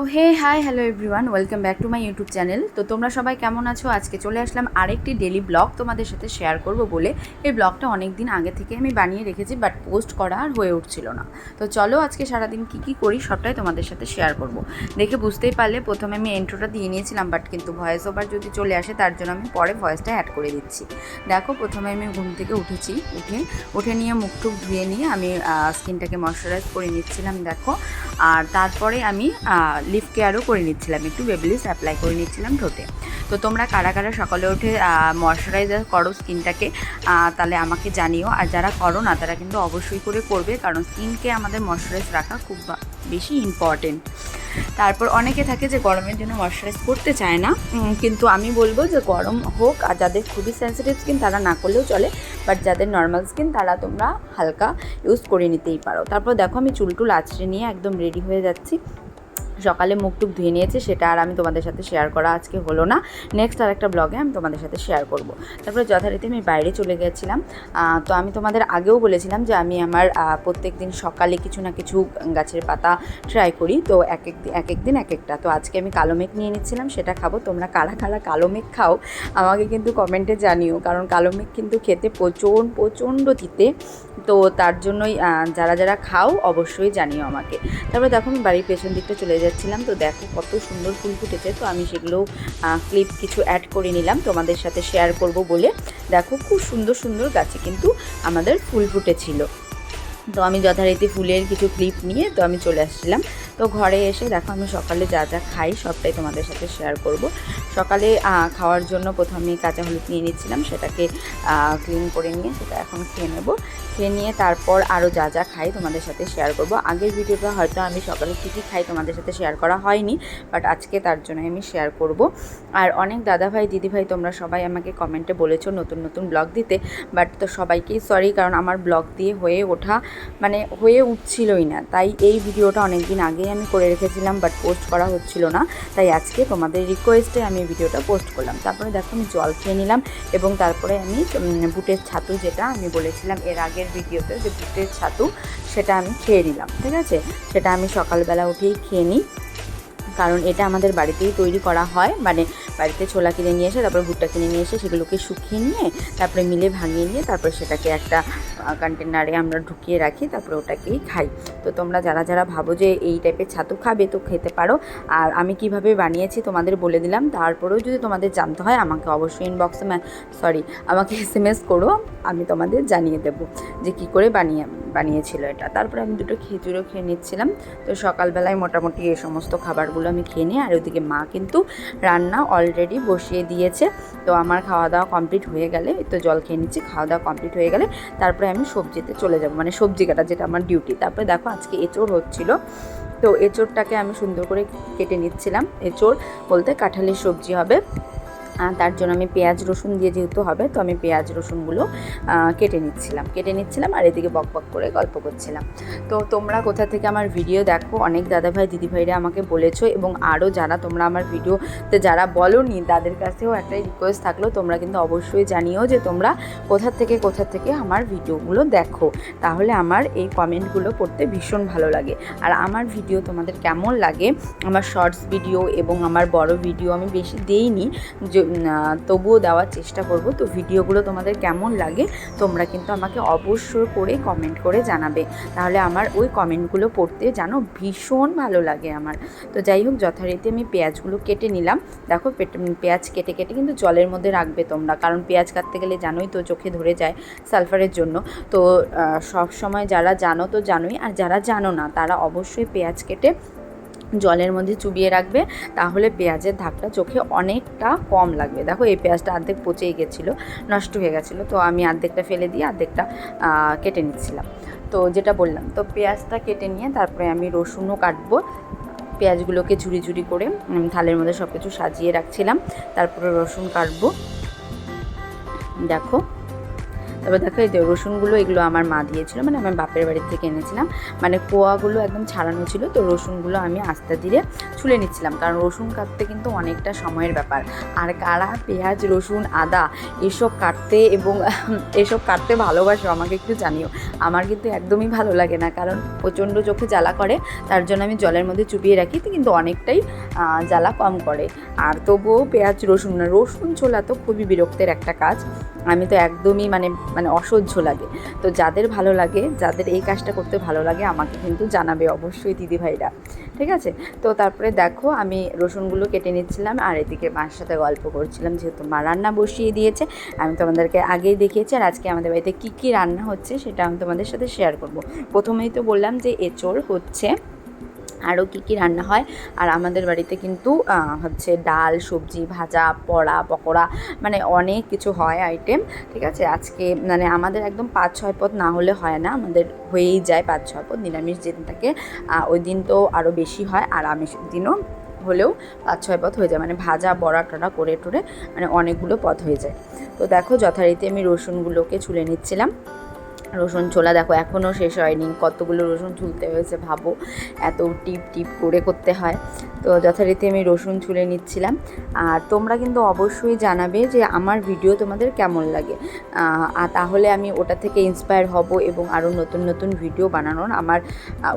তো hey hi hello everyone welcome back to my YouTube channel তো তোমরা সবাই কেমন আছো? আজকে চলে আসলাম আরেকটি ডেলি ব্লগ তোমাদের সাথে শেয়ার করব বলে। এই ব্লগটা অনেক দিন আগে থেকে আমি বানিয়ে রেখেছি বাট পোস্ট করা আর হয়ে উঠছিল না। তো চলো আজকে সারাদিন কী কী করি সবটাই তোমাদের সাথে শেয়ার করব। দেখে বুঝতেই পারলে প্রথমে আমি এন্ট্রোটা দিয়ে নিয়েছিলাম বাট কিন্তু ভয়েস ওভার যদি চলে আসে, তার জন্য আমি পরে ভয়েসটা অ্যাড করে দিচ্ছি। দেখো, প্রথমে আমি ঘুম থেকে উঠেছি, উঠে উঠে নিয়ে মুখ টুক ধুয়ে নিয়ে আমি স্কিনটাকে ময়শ্চারাইজ করে নিচ্ছিলাম, দেখো। আর তারপরে আমি লিপ কেয়ারও করে নিচ্ছিলাম, একটু বেবলিস অ্যাপ্লাই করে নিচ্ছিলাম ঠোঁটে তো তোমরা কারা কারা সকালে উঠে ময়শ্চারাইজার করো স্কিনটাকে তাহলে আমাকে জানিও। আর যারা করো না, তারা কিন্তু অবশ্যই করে করবে, কারণ স্কিনকে আমাদের ময়শ্চারাইজ রাখা খুব বেশি ইম্পর্টেন্ট তারপর অনেকে থাকে যে গরমের জন্য ময়শ্চারাইজ করতে চায় না। কিন্তু আমি বলব যে গরম হোক, আর যাদের খুবই সেন্সিটিভ স্কিন তারা না করলেও চলে বাট যাদের নর্মাল স্কিন তারা তোমরা হালকা ইউজ করে নিতেই পারো। তারপর দেখো আমি চুল টুল আছড়ে নিয়ে একদম রেডি হয়ে যাচ্ছি। সকালে মুখ টুক ধুয়ে নিয়েছে, সেটা আর আমি তোমাদের সাথে শেয়ার করা আজকে হলো না। নেক্সট আর একটা ব্লগে আমি তোমাদের সাথে শেয়ার করব। তারপরে যথারীতি আমি বাইরে চলে গেছিলাম। তো আমি তোমাদের আগেও বলেছিলাম যে আমি আমার প্রত্যেক দিন সকালে কিছু না কিছু গাছের পাতা ট্রাই করি। তো এক এক এক এক দিন এক একটা। তো আজকে আমি কালো মেঘ নিয়ে নিচ্ছিলাম, সেটা খাব। তোমরা কারা কারা কালো মেঘ খাও, আমাকে কিন্তু কমেন্টে জানিও। কারণ কালো মেঘ কিন্তু খেতে প্রচণ্ড প্রচণ্ড তিতে। তো তার জন্যই যারা যারা খাও, অবশ্যই জানিও আমাকে। তারপরে দেখো আমি বাড়ির পেছন দিকটা চলে যাচ্ছিলাম। তো দেখো কত সুন্দর ফুল ফুটেছে। তো আমি সেগুলো ক্লিপ কিছু অ্যাড করে নিলাম। তোমাদের সাথে শেয়ার করব বলে। দেখো খুব সুন্দর সুন্দর গাছে কিন্তু আমাদের ফুল ফুটেছিল। তো আমি যথারীতি ফুলের কিছু ক্লিপ নিয়ে, তো আমি চলে আসছিলাম। তো ঘরে এসে দেখো আমি সকালে যা যা খাই সবটাই তোমাদের সাথে শেয়ার করব। সকালে খাওয়ার জন্য প্রথমে কাঁচা হলুদ নিয়ে নিচ্ছিলাম, সেটাকে ক্লিন করে নিয়ে সেটা এখন খেয়ে নেব। খেয়ে নিয়ে তারপর আরও যা যা খাই তোমাদের সাথে শেয়ার করব। আগের ভিডিওটা হয়তো আমি সকালে কী কী খাই তোমাদের সাথে শেয়ার করা হয়নি বাট আজকে তার জন্য আমি শেয়ার করব। আর অনেক দাদাভাই, দিদিভাই তোমরা সবাই আমাকে কমেন্টে বলেছ নতুন নতুন ব্লগ দিতে বাট তো সবাইকেই সরি কারণ আমার ব্লগ দিয়ে হয়ে ওঠা মানে হয়ে উঠছিলই না। তাই এই ভিডিওটা অনেক দিন আগেই আমি করে রেখেছিলাম বাট পোস্ট করা হচ্ছিল না। তাই আজকে তোমাদের রিকোয়েস্টে আমি ভিডিওটা পোস্ট করলাম। তারপরে দেখো আমি জল খেয়ে নিলাম এবং তারপরে আমি বুটের ছাতু যেটা আমি বলেছিলাম এর আগের ভিডিওতে যে বুটের ছাতু, সেটা আমি খেয়ে নিলাম, ঠিক আছে? সেটা আমি সকালবেলা উঠেই খেয়ে নিই। কারণ এটা আমাদের বাড়িতেই তৈরি করা হয়। মানে বাড়িতে ছোলা কিনে নিয়ে এসে, তারপরে ভুট্টা কিনে নিয়ে এসে সেগুলোকে শুকিয়ে নিয়ে, তারপরে মিলে ভাঙিয়ে নিয়ে, তারপরে সেটাকে একটা কন্টেনারে আমরা ঢুকিয়ে রাখি, তারপরে ওটাকেই খাই। তো তোমরা যারা যারা ভাবো যে এই টাইপের ছাতু খাবে তো খেতে পারো। আর আমি কীভাবে বানিয়েছি তোমাদের বলে দিলাম। তারপরেও যদি তোমাদের জানতে হয়, আমাকে অবশ্যই ইনবক্সে সরি আমাকে এস এম এস করো, আমি তোমাদের জানিয়ে দেবো যে কী করে বানিয়ে, বানিয়েছিল এটা। তারপরে আমি দুটো খেজুরও খেয়ে নিচ্ছিলাম। তো সকালবেলায় মোটামুটি এই সমস্ত খাবারগুলো আমি খেয়ে নিই। আর ওইদিকে মা কিন্তু রান্না অলরেডি বসিয়ে দিয়েছে। তো আমার খাওয়া দাওয়া কমপ্লিট হয়ে গেলে, তো জল খেয়ে নিচ্ছি খাওয়া দাওয়া কমপ্লিট হয়ে গেলে, তারপরে আমি সবজিতে চলে যাব মানে সবজি কাটা, যেটা আমার ডিউটি তারপরে দেখো, আজকে এঁচড় হচ্ছিল। তো এচোরটাকে আমি সুন্দর করে কেটে নিচ্ছিলাম। এচোর বলতে কাঁঠালের সবজি হবে। তার জন্য আমি পেঁয়াজ, রসুন দিয়ে যেহেতু হবে, তো আমি পেঁয়াজ, রসুনগুলো কেটে নিচ্ছিলাম। কেটে নিচ্ছিলাম আর এদিকে বক বক করে গল্প করছিলাম। তো তোমরা কোথা থেকে আমার ভিডিও দেখো, অনেক দাদাভাই, দিদিভাইরা আমাকে বলেছ এবং আরও যারা তোমরা আমার ভিডিওতে যারা বলোনি, তাদের কাছেও একটাই রিকোয়েস্ট থাকল, তোমরা কিন্তু অবশ্যই জানিও যে তোমরা কোথা থেকে কোথা থেকে আমার ভিডিওগুলো দেখো। তাহলে আমার এই কমেন্টগুলো পড়তে ভীষণ ভালো লাগে। আর আমার ভিডিও তোমাদের কেমন লাগে, আমার শর্টস ভিডিও এবং আমার বড় ভিডিও আমি বেশি দেইনি তবুও দেওয়ার চেষ্টা করব। তো ভিডিওগুলো তোমাদের কেমন লাগে, তোমরা কিন্তু আমাকে অবশ্যই করে কমেন্ট করে জানাবে। তাহলে আমার ওই কমেন্টগুলো পড়তে জানো ভীষণ ভালো লাগে আমার। তো যাই হোক, যথারীতি আমি পেঁয়াজগুলো কেটে নিলাম। দেখো পেঁয়াজ কেটে কেটে কিন্তু জলের মধ্যে রাখবে তোমরা। কারণ পেঁয়াজ কাটতে গেলে জানোই তো চোখে ধরে যায় সালফারের জন্য। তো সব সময় যারা জানো তো জানোই। আর যারা জানো না, তারা অবশ্যই পেঁয়াজ কেটে জলের মধ্যে চুবিয়ে রাখবে, তাহলে পেঁয়াজের ধাপটা চোখে অনেকটা কম লাগবে। দেখো, এই পেঁয়াজটা অর্ধেক পচেই গেছিল, নষ্ট হয়ে গেছিল, তো আমি অর্ধেকটা ফেলে দিয়ে অর্ধেকটা কেটে নিচ্ছিলাম। তো যেটা বললাম, তো পেঁয়াজটা কেটে নিয়ে তারপরে আমি রসুনও কাটবো। পেঁয়াজগুলোকে ঝুড়ি ঝুড়ি করে থালের মধ্যে সব কিছু সাজিয়ে রাখছিলাম, তারপরে রসুন কাটবো। দেখো তারপর দেখো এই রসুনগুলো এগুলো আমার মা দিয়েছিল মানে আমার বাপের বাড়ির থেকে এনেছিলাম। মানে কোয়াগুলো একদম ছাড়ানো ছিল, তো রসুনগুলো আমি আস্তে ধীরে ছুলে নিচ্ছিলাম, কারণ রসুন কাটতে কিন্তু অনেকটা সময়ের ব্যাপার। আর কারা পেঁয়াজ, রসুন, আদা এসব কাটতে এবং এসব কাটতে ভালোবাসো, আমাকে একটু জানিও। আমার কিন্তু একদমই ভালো লাগে না, কারণ প্রচণ্ড চোখে জ্বালা করে, তার জন্য আমি জলের মধ্যে চুপিয়ে রাখি কিন্তু অনেকটাই জ্বালা কম করে। আর তবুও পেঁয়াজ, রসুন না, রসুন ছোলা তো খুবই বিরক্তের একটা কাজ। আমি তো একদমই মানে মানে অসহ্য লাগে। তো যাদের ভালো লাগে, যাদের এই কাজটা করতে ভালো লাগে, আমাকে কিন্তু জানাবে অবশ্যই দিদিভাইরা ঠিক আছে? তো তারপরে দেখো, আমি রসুনগুলো কেটে নিচ্ছিলাম আর এদিকে মার সাথে গল্প করছিলাম, যেহেতু মা রান্না বসিয়ে দিয়েছে। আমি তোমাদেরকে আগেই দেখিয়েছি আর আজকে আমাদের বাড়িতে কী কী রান্না হচ্ছে, সেটা আমি তোমাদের সাথে শেয়ার করব। প্রথমেই তো বললাম যে এঁচড় হচ্ছে। আরও কী কী রান্না হয়। আর আমাদের বাড়িতে কিন্তু হচ্ছে ডাল, সবজি, ভাজা পড়া পকোড়া মানে অনেক কিছু হয় আইটেম, ঠিক আছে? আজকে মানে আমাদের একদম পাঁচ, ছয় পদ না হলে হয় না, আমাদের হয়েই যায় পাঁচ, ছয় পদ, নিরামিষ যেদিন থাকে ওই দিন তো আরও বেশি হয়, আর আমিষের দিনও হলেও পাঁচ, ছয় পথ হয়ে যায় মানে ভাজা, বড়া, টড়া, করে টরে মানে অনেকগুলো পথ হয়ে যায়। তো দেখো, যথারীতি আমি রসুনগুলোকে ছুলে নিচ্ছিলাম। রসুন ছোলা, দেখো এখনও শেষ হয়নি। কতগুলো রসুন ছুলতে হয়েছে ভাবো। এত টিপ টিপ করে করতে হয়। তো যথারীতি আমি রসুন ছুলে নিচ্ছিলাম। আর তোমরা কিন্তু অবশ্যই জানাবে যে আমার ভিডিও তোমাদের কেমন লাগে। আর তাহলে আমি ওটা থেকে ইন্সপায়ার হব এবং আরও নতুন নতুন ভিডিও বানানোর আমার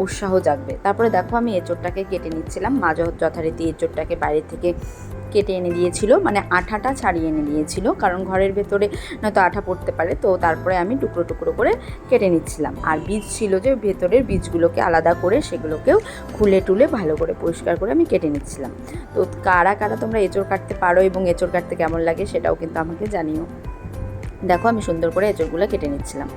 উৎসাহ জাগবে। তারপরে দেখো আমি এঁচোড়টাকে কেটে নিচ্ছিলাম। মা যথারীতি এঁচোড়টাকে বাইরে থেকে কেটে এনে দিয়েছিল মানে আঠাটা ছাড়িয়ে এনে দিয়েছিল, কারণ ঘরের ভেতরে নয়তো আঠা পড়তে পারে, তো তারপরে আমি টুকরো টুকরো করে কেটে নিচ্ছিলাম। আর বীজ ছিল যে ভেতরের বীজগুলোকে আলাদা করে সেগুলোকেও খুলে টুলে ভালো করে পরিষ্কার করে আমি কেটে নিচ্ছিলাম। তো কারা কারা তোমরা এঁচড় কাটতে পারো এবং এঁচড় কাটতে কেমন লাগে সেটাও কিন্তু আমাকে জানিও। দেখো আমি সুন্দর করে এঁচড়গুলো কেটে নিচ্ছিলাম।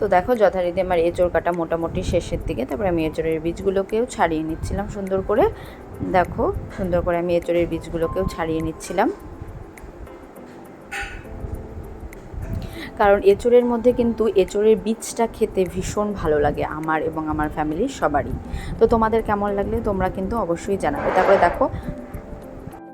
তো দেখো যথারীতি আমার এঁচড় কাটা মোটামুটি শেষের দিকে, তারপরে আমি এঁচড়ের বীজগুলোকেও ছাড়িয়ে নিচ্ছিলাম সুন্দর করে। দেখো সুন্দর করে আমি এঁচড়ের বীজগুলোকেও ছাড়িয়ে নিচ্ছিলাম। কারণ এঁচড়ের মধ্যে কিন্তু এঁচড়ের বীজটা খেতে ভীষণ ভালো লাগে আমার এবং আমার ফ্যামিলির সবারই। তো তোমাদের কেমন লাগলে তোমরা কিন্তু অবশ্যই জানাবে। তারপরে দেখো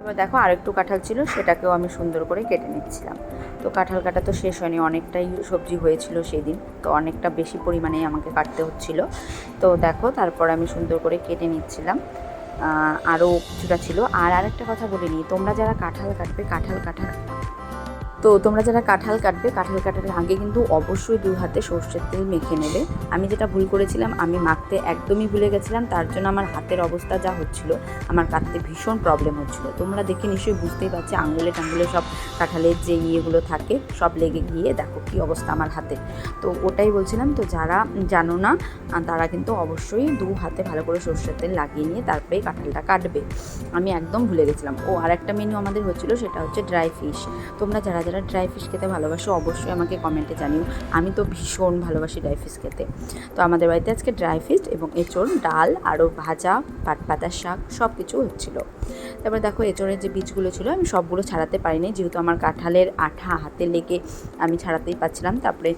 এবার দেখো আরেকটু কাঁঠাল ছিল, সেটাকেও আমি সুন্দর করে কেটে নিচ্ছিলাম। তো কাঁঠাল কাটা তো শেষ হয়নি, অনেকটাই সবজি হয়েছিল সেই দিন তো অনেকটা বেশি পরিমাণেই আমাকে কাটতে হচ্ছিল। তো দেখো, তারপর আমি সুন্দর করে কেটে নিচ্ছিলাম। আরও কিছুটা ছিল। আর আরেকটা কথা বলে নিই তোমরা যারা কাঁঠাল কাটবে, কাঁঠাল কাটার তো তোমরা যারা কাঁঠাল কাটবে, কাঁঠাল কাটার আগে কিন্তু অবশ্যই দু হাতে সর্ষের তেল মেখে নেবে। আমি যেটা ভুল করেছিলাম, আমি মাখতে একদমই ভুলে গেছিলাম, তার জন্য আমার হাতের অবস্থা যা হচ্ছিল, আমার কাটতে ভীষণ প্রবলেম হচ্ছিল। তোমরা দেখে নিশ্চয়ই বুঝতেই পারছ, আঙুলে টাঙ্গুলে সব কাঁঠালের যে ইয়েগুলো থাকে, সব লেগে গিয়ে দেখো কী অবস্থা আমার হাতে। তো ওটাই বলছিলাম, তো যারা জানো না তারা কিন্তু অবশ্যই দু হাতে ভালো করে সর্ষের তেল লাগিয়ে নিয়ে তারপরেই কাঁঠালটা কাটবে। আমি একদম ভুলে গেছিলাম। ও আর একটা মেনু আমাদের হচ্ছিল, সেটা হচ্ছে ড্রাই ফিশ তোমরা যারা যারা ড্রাই ফিশ খেতে ভালোবাসো, অবশ্যই আমাকে কমেন্টে জানিও। আমি তো ভীষণ ভালোবাসি ড্রাই ফিশ খেতে। তো আমাদের বাড়িতে আজকে ড্রাই ফিশ এবং এঁচড়, ডাল, আরও ভাজা পাট পাতার শাক সব কিছু হচ্ছিল। তারপরে দেখো এঁচড়ের যে বীজগুলো ছিল, আমি সবগুলো ছাড়াতে পারিনি। যেহেতু আমার কাঁঠালের আঠা হাতে লেগে আমি ছাড়াতেই পারছিলাম তারপরে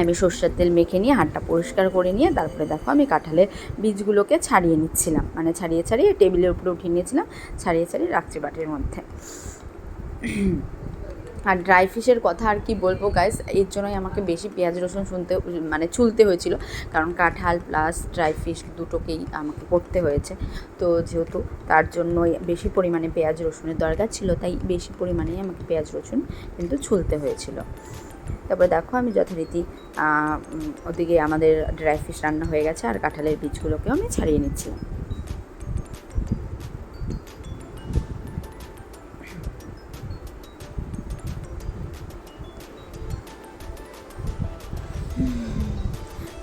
আমি সর্ষের তেল মেখে নিয়ে হাতটা পরিষ্কার করে নিয়ে তারপরে দেখো আমি কাঁঠালের বীজগুলোকে ছাড়িয়ে নিচ্ছিলাম। মানে ছাড়িয়ে ছাড়িয়ে টেবিলের উপরে উঠিয়ে নিয়েছিলাম, ছাড়িয়ে ছাড়িয়ে রাত্রি বাটির মধ্যে। আর ড্রাই ফিশের কথা আর কি বলব গাইস এর জন্যই আমাকে বেশি পেঁয়াজ, রসুন শুনতে মানে চুলতে হয়েছিল। কারণ কাঁঠাল প্লাস ড্রাই ফিশ দুটোকেই আমাকে করতে হয়েছে। তো যেহেতু তার জন্য বেশি পরিমাণে পেঁয়াজ, রসুনের দরকার ছিল, তাই বেশি পরিমাণেই আমাকে পেঁয়াজ, রসুন কিন্তু ছুলতে হয়েছিল। তারপরে দেখো আমি যথারীতি ওদিকে আমাদের ড্রাই ফিশ রান্না হয়ে গেছে, আর কাঁঠালের বীজগুলোকেও আমি ছাড়িয়ে নিচ্ছিলাম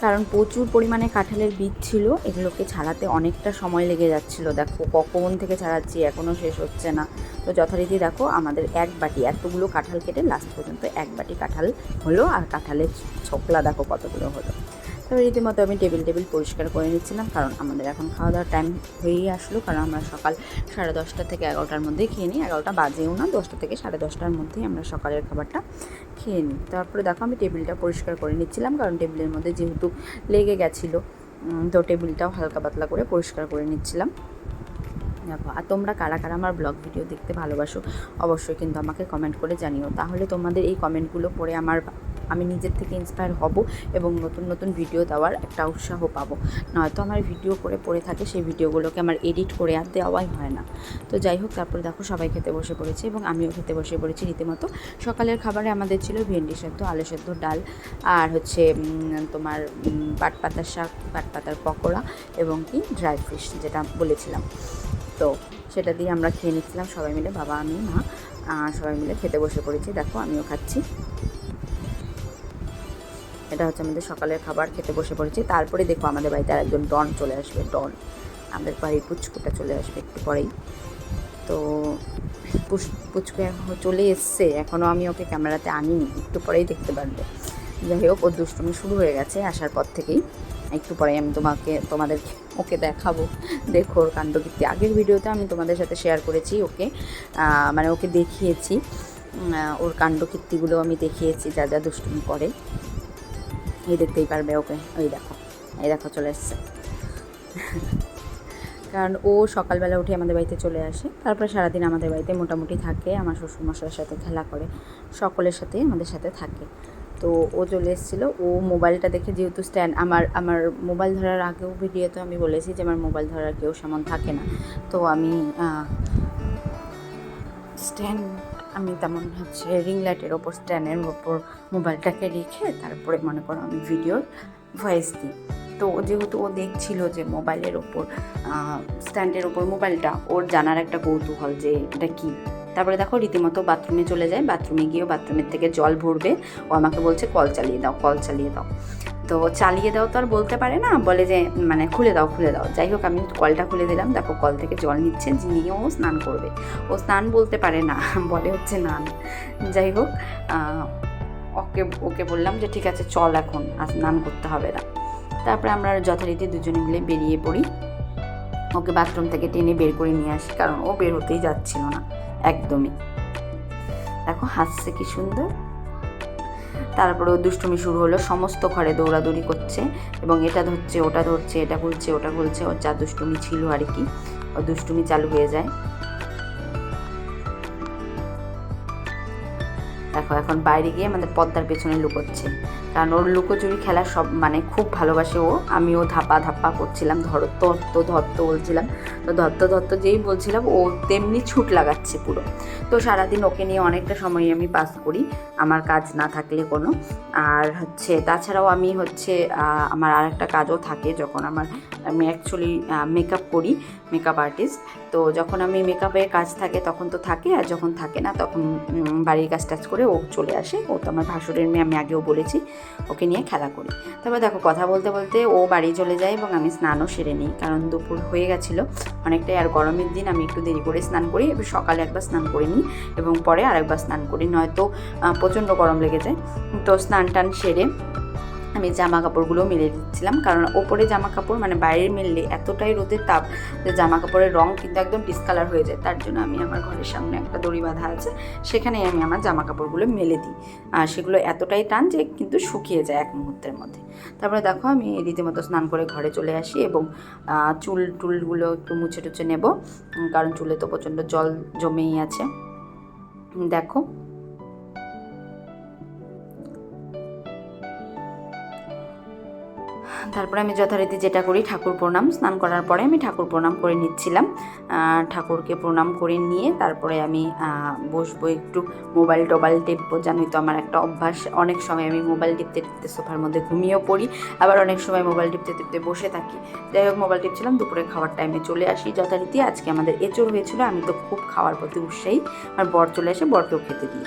কারণ প্রচুর পরিমাণে কাঁঠালের বীজ ছিল, এগুলোকে ছাড়াতে অনেকটা সময় লেগে যাচ্ছিল। দেখো, কখন থেকে ছাড়াচ্ছি এখনও শেষ হচ্ছে না। তো যথারীতি দেখো, আমাদের এক বাটি, এতগুলো কাঁঠাল কেটে লাস্ট পর্যন্ত এক বাটি কাঁঠাল হলো, আর কাঁঠালের ছোকলা দেখো কতগুলো হলো। তারপরে রীতিমতো আমি টেবিল টেবিল পরিষ্কার করে নিচ্ছিলাম, কারণ আমাদের এখন খাওয়া দাওয়ার টাইম হয়েই আসলো, কারণ আমরা সকাল সাড়ে দশটা থেকে এগারোটার মধ্যেই খেয়ে নিই। এগারোটা বাজেও না, দশটা থেকে সাড়ে দশটার মধ্যেই আমরা সকালের খাবারটা খেয়ে নিই। তারপরে দেখো, আমি টেবিলটা পরিষ্কার করে নিচ্ছিলাম, কারণ টেবিলের মধ্যে যেহেতু লেগে গেছিল তো টেবিলটাও হালকা পাতলা করে পরিষ্কার করে নিচ্ছিলাম। দেখো, আর তোমরা কারা কারা আমার ব্লগ ভিডিও দেখতে ভালোবাসো, অবশ্যই কিন্তু আমাকে কমেন্ট করে জানিও। তাহলে তোমাদের এই কমেন্টগুলো পড়ে আমার আমি নিজের থেকে ইন্সপায়ার হব এবং নতুন নতুন ভিডিও দেওয়ার একটা উৎসাহ পাবো। নয়তো আমার ভিডিও করে পড়ে থাকে, সেই ভিডিওগুলোকে আমার এডিট করে আর দেওয়াই হয় না। তো যাই হোক, তারপরে দেখো সবাই খেতে বসে পড়েছে এবং আমিও খেতে বসে পড়েছি রীতিমতো। সকালের খাবারে আমাদের ছিল ভেন্ডি সেদ্ধ, আলু সেদ্ধ, ডাল আর হচ্ছে তোমার পাটপাতার শাক পাটপাতার পকোড়া এবং কি ড্রাই ফিশ যেটা বলেছিলাম। তো সেটা দিয়ে আমরা খেয়ে নিচ্ছিলাম সবাই মিলে, বাবা, আমি, মা সবাই মিলে খেতে বসে পড়েছি। দেখো, আমিও খাচ্ছি। এটা হচ্ছে আমাদের সকালের খাবার, খেতে বসে পড়েছি। তারপরে দেখো আমাদের বাড়িতে আর একজন ডন চলে আসবে, ডন। আমাদের বাড়ির পুচকুটা চলে আসবে একটু পরেই। তো পুচ, পুচকু চলে এসছে এখনও আমি ওকে ক্যামেরাতে আনিনি, একটু পরেই দেখতে পারবে। যাই হোক, ওর দুষ্টুমি শুরু হয়ে গেছে আসার পর থেকেই। একটু পরেই আমি তোমাকে, তোমাদের, ওকে দেখাবো। দেখো ওর কাণ্ডকীর্তি আগের ভিডিওতে আমি তোমাদের সাথে শেয়ার করেছি ওকে মানে ওকে দেখিয়েছি। ওর কাণ্ডকীর্তিগুলো আমি দেখিয়েছি, যা যা দুষ্টুমি করে। এই দেখতেই পারবে ওকে ওই দেখো, এই দেখো চলে এসছে। কারণ ও সকালবেলা উঠে আমাদের বাড়িতে চলে আসে, তারপরে সারাদিন আমাদের বাড়িতে মোটামুটি থাকে, আমার শ্বশুরমশাইয়ের সাথে খেলা করে, সকলের সাথে আমাদের সাথে থাকে। তো ও চলে এসেছিল, ও মোবাইলটা দেখে যেহেতু স্ট্যান্ড আমার আমার মোবাইল ধরার আগেও ভিডিওতে আমি বলেছি যে আমার মোবাইল ধরার কেউ সেমন থাকে না। তো আমি স্ট্যান্ড আমি তেমন হচ্ছে রিং লাইটের ওপর স্ট্যান্ডের ওপর মোবাইলটাকে রেখে তারপরে মনে করো আমি ভিডিওর ভয়েস দিই। তো যেহেতু ও দেখছিল যে মোবাইলের ওপর স্ট্যান্ডের ওপর মোবাইলটা, ওর জানার একটা কৌতূহল যে এটা কী? তারপরে দেখো রীতিমতো বাথরুমে চলে যায় বাথরুমে গিয়েও বাথরুমের থেকে জল ভরবে। ও আমাকে বলছে কল চালিয়ে দাও কল চালিয়ে দাও। তো চালিয়ে দাও তো আর বলতে পারে না, বলে যে মানে খুলে দাও খুলে দাও। যাই হোক, আমি কলটা খুলে দিলাম। দেখো, কল থেকে জল নিচ্ছে ও স্নান করবে। ও স্নান বলতে পারে না, বলে হচ্ছে নান যাই হোক ওকে ওকে বললাম যে, ঠিক আছে, চল এখন, আর স্নান করতে হবে না। তারপরে আমরা যথারীতি দুজনে মিলে বেরিয়ে পড়ি। ওকে বাথরুম থেকে টেনে বের করে নিয়ে আসি, কারণ ও বের হতেই যাচ্ছিল না, একদমই। দেখো, হাসছে কি সুন্দর। তারপরে ও দুষ্টুমি শুরু হলো, সমস্ত ঘরে দৌড়াদৌড়ি করছে এবং এটা ধরছে, ওটা ধরছে, এটা খুলছে ওটা খুলছে ওর যা দুষ্টুমি ছিল আর কি, ও দুষ্টুমি চালু হয়ে যায়। দেখো, এখন বাইরে গিয়ে আমাদের পদ্মার পেছনে লুকোচ্ছে। কারণ ওর লুকোচুরি খেলা সব মানে খুব ভালোবাসে ও। আমিও ধাপা ধাপ্পা করছিলাম ধরত্ত ধরতো ধত্ত বলছিলাম। তো ধত্ত ধত্ত যেই বলছিলাম, ও তেমনি ছুট লাগাচ্ছে পুরো। তো সারাদিন ওকে নিয়ে অনেকটা সময় আমি পাস করি, আমার কাজ না থাকলে কোনো। আর হচ্ছে, তাছাড়াও আমি হচ্ছে আমার আর একটা কাজও থাকে যখন আমার, আমি অ্যাকচুয়ালি মেকআপ করি মেকআপ আর্টিস্ট তো যখন আমি মেকআপের কাজ থাকে তখন তো থাকে, আর যখন থাকে না তখন বাড়ির কাজ টাজ করে ও চলে আসে। ও তো আমার ভাসুরের মেয়ে, আমি আগেও বলেছি ওকে নিয়ে খেলা করি। তারপর দেখো, কথা বলতে বলতে ও বাড়ি চলে যায় এবং আমি স্নানও সেরে নিই। কারণ দুপুর হয়ে গেছিল, অনেকটাই আর গরমের দিন, আমি একটু দেরি করে স্নান করি সকালে একবার স্নান করে নিই এবং পরে আরেকবার স্নান করি। নয়তো প্রচণ্ড গরম লেগে যায়। তো স্নান টান সেরে আমি জামা কাপড়গুলো মেলে দিচ্ছিলাম। কারণ ওপরে জামা কাপড় মানে বাইরে মেললে এতটাই রোদের তাপ যে জামা কাপড়ের রং কিন্তু একদম ডিসকালার হয়ে যায়। তার জন্য আমি আমার ঘরের সামনে একটা দড়ি বাঁধা আছে। সেখানেই আমি আমার জামা কাপড়গুলো মেলে দিই। আর সেগুলো এতটাই টান যে কিন্তু শুকিয়ে যায় এক মুহূর্তের মধ্যে। তারপরে দেখো আমি রীতিমতো স্নান করে ঘরে চলে আসি এবং চুল টুলগুলো একটু মুছে টুছে নেব। কারণ চুলে তো প্রচণ্ড জল জমেই আছে। দেখো তারপরে আমি যথারীতি যেটা করি ঠাকুর প্রণাম, স্নান করার পরে আমি ঠাকুর প্রণাম করে নিচ্ছিলাম। ঠাকুরকে প্রণাম করে নিয়ে তারপরে আমি বসবো একটু মোবাইল টোবাইল টিপবো, জানোই তো আমার একটা অভ্যাস। অনেক সময় আমি মোবাইল টিপতে টিপতে সোফার মধ্যে ঘুমিয়েও পড়ি, আবার অনেক সময় মোবাইল টিপতে টিপতে বসে থাকি। যাই হোক, মোবাইল টিপছিলাম দুপুরে খাওয়ার টাইমে চলে আসি। যথারীতি আজকে আমাদের এঁচড় হয়েছিল, আমি তো খুব খাওয়ার প্রতি উৎসাহী। আর বর চলে এসে বরকেও খেতে দিই